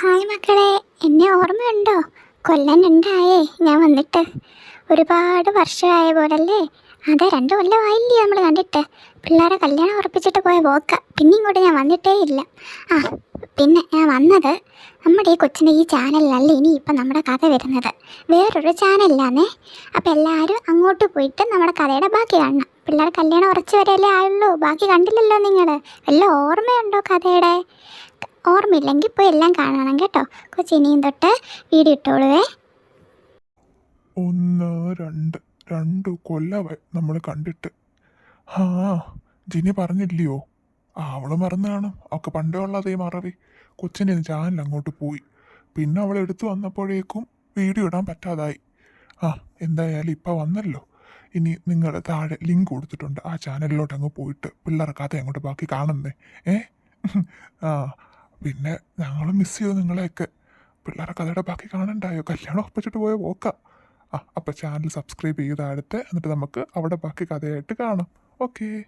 Hi മക്കളെ. എന്നെ ഓർമ്മയുണ്ടോ കൊല്ലം രണ്ടായേ ഞാൻ വന്നിട്ട്. ഒരുപാട് വർഷമായ പോലല്ലേ? അതെ രണ്ട് കൊല്ലമായില്ലേ നമ്മൾ കണ്ടിട്ട്. പിള്ളേരെ കല്യാണം ഉറപ്പിച്ചിട്ട് പോയ പോക്ക. പിന്നെ ഇങ്ങോട്ട് ഞാൻ വന്നിട്ടേ ഇല്ല. ആ പിന്നെ ഞാൻ വന്നത് നമ്മുടെ ഈ കൊച്ചിന്റെ ഈ ചാനലിലല്ല ഇനി ഇപ്പം നമ്മുടെ കഥ വരുന്നത്. വേറൊരു ചാനലിലാണേ അപ്പോൾ എല്ലാവരും അങ്ങോട്ട് പോയിട്ട് നമ്മുടെ കഥയുടെ ബാക്കി കാണണം. പിള്ളേർ കല്യാണം ഉറച്ചു വരെയല്ലേ ആയുള്ളൂ. ബാക്കി കണ്ടില്ലല്ലോ നിങ്ങൾ വല്ല ഓർമ്മയുണ്ടോ കഥയുടെ? ഓർമ്മയില്ലെങ്കിൽ പോയി എല്ലാം കാണണം കേട്ടോ. കൊച്ചിനിയും തൊട്ട് വീഡിയോ ഇട്ടോളുവേ. ഒന്ന് രണ്ട് രണ്ട് കൊല്ലമായി നമ്മൾ കണ്ടിട്ട്. ആ ജിനി പറഞ്ഞില്ലയോ? അവൾ മറന്നു കാണും. അവൾക്ക് പണ്ടേ ഉള്ള അതേ മറവി. കൊച്ചിന്റെ ചാനൽ അങ്ങോട്ട് പോയി. പിന്നെ അവൾ എടുത്തു വന്നപ്പോഴേക്കും വീഡിയോ ഇടാൻ പറ്റാതായി. ആ എന്തായാലും ഇപ്പം വന്നല്ലോ. ഇനി നിങ്ങൾ താഴെ ലിങ്ക് കൊടുത്തിട്ടുണ്ട് ആ ചാനലിലോട്ട് അങ്ങ് പോയിട്ട് പിള്ളേർ കഥ അങ്ങോട്ട് ബാക്കി കാണുന്നേ. ഏ? ആ പിന്നെ ഞങ്ങളും മിസ് ചെയ്തു നിങ്ങളെയൊക്കെ. പിള്ളേരെ കഥയുടെ ബാക്കി കാണണ്ടായോ? കല്യാണം ഉറപ്പിച്ചിട്ട് പോയ? പോക്ക. ആ അപ്പം ചാനൽ സബ്സ്ക്രൈബ് ചെയ്ത് അടുത്ത് എന്നിട്ട് നമുക്ക് അവിടെ ബാക്കി കഥയായിട്ട് കാണാം. ഓക്കേ